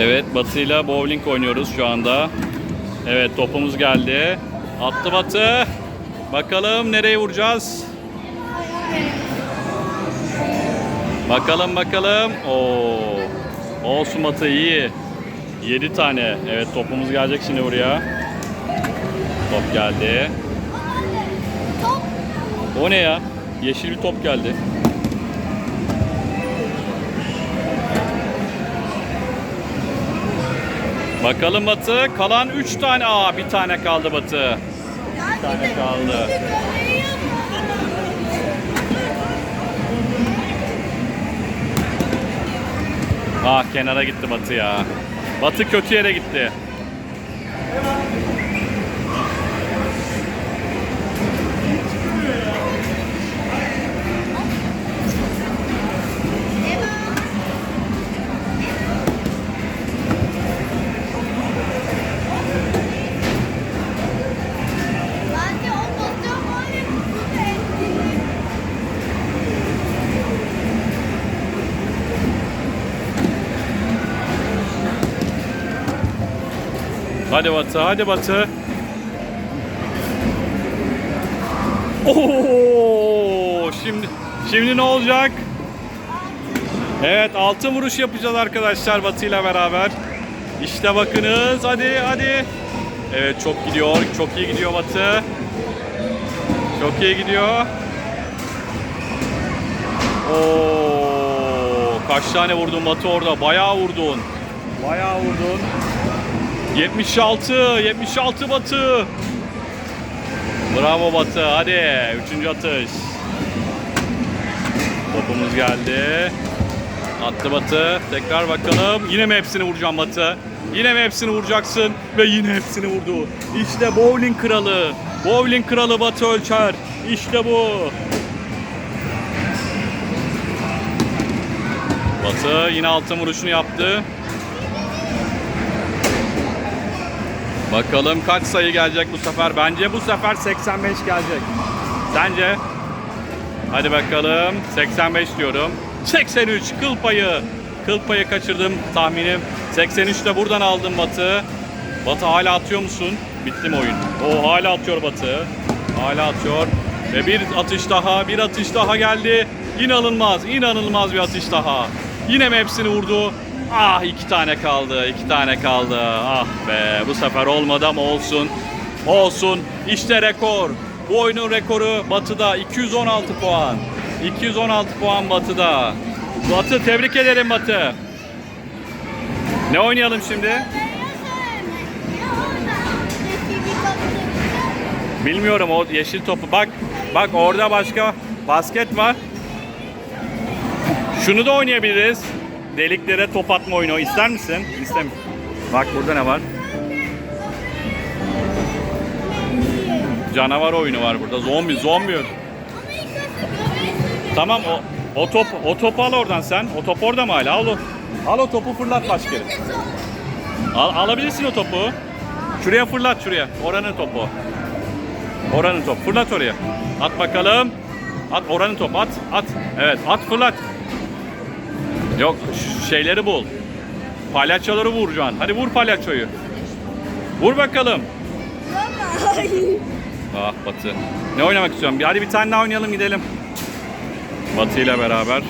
Evet Batı'yla bowling oynuyoruz şu anda. Evet topumuz geldi. Attı Batı. Bakalım nereye vuracağız? Bakalım bakalım. Oo. Olsun Batı iyi. 7 tane. Evet topumuz gelecek şimdi buraya. Top geldi. O ne ya? Yeşil bir top geldi. Bakalım Batı. Kalan 3 tane. Aa bir tane kaldı Batı. Bir tane kaldı. Ah kenara gitti Batı ya. Batı kötü yere gitti. Hadi Batı, hadi Batı. Oo, şimdi şimdi ne olacak? Evet, altın vuruş yapacağız arkadaşlar Batı ile beraber. İşte bakınız. Hadi, hadi. Evet, çok gidiyor. Çok iyi gidiyor Batı. Çok iyi gidiyor. Oo, kaç tane vurdun Batı orada? Bayağı vurdun. Bayağı vurdun. 76, 76 Batı. Bravo Batı. Hadi. Üçüncü atış. Topumuz geldi. Attı Batı. Tekrar bakalım. Yine mi hepsini vuracağım Batı? Yine mi hepsini vuracaksın? Ve yine hepsini vurdu. İşte bowling kralı. Bowling kralı Batı Ölçer. İşte bu. Batı yine altın vuruşunu yaptı. Bakalım kaç sayı gelecek bu sefer. Bence bu sefer 85 gelecek. Sence? Hadi bakalım. 85 diyorum. 83 kıl payı. Kıl payı kaçırdım tahminim. 83 de buradan aldım Batı. Batı hala atıyor musun? Bitti mi oyun? O hala atıyor Batı. Hala atıyor. Ve bir atış daha, bir atış daha geldi. İnanılmaz, inanılmaz bir atış daha. Yine mi hepsini vurdu? Ah iki tane kaldı, iki tane kaldı. Ah be bu sefer olmadı ama olsun. Olsun. İşte rekor. Bu oyunun rekoru Batı'da 216 puan. 216 puan Batı'da. Batı tebrik ederim Batı. Ne oynayalım şimdi? Bilmiyorum o yeşil topu. Bak bak orada başka basket var. Şunu da oynayabiliriz. Deliklere top atma oyunu. İster misin? İstem. Bak burada ne var? Canavar oyunu var burada. Zombi, zombi. Tamam o o top o topu al oradan sen. O top orada mı hala? Al o. Al o topu fırlat başka. Al, alabilirsin o topu. Şuraya fırlat şuraya. Oranın topu. Oranın top. Fırlat oraya. At bakalım. At oranın top. At. At. Evet. At fırlat. Yok şeyleri bul. Palyaçoları vuracaksın. Hadi vur palyaçoyu. Vur bakalım. Ah Batı. Ne oynamak istiyorum? Hadi bir tane daha oynayalım gidelim. Batı ile beraber.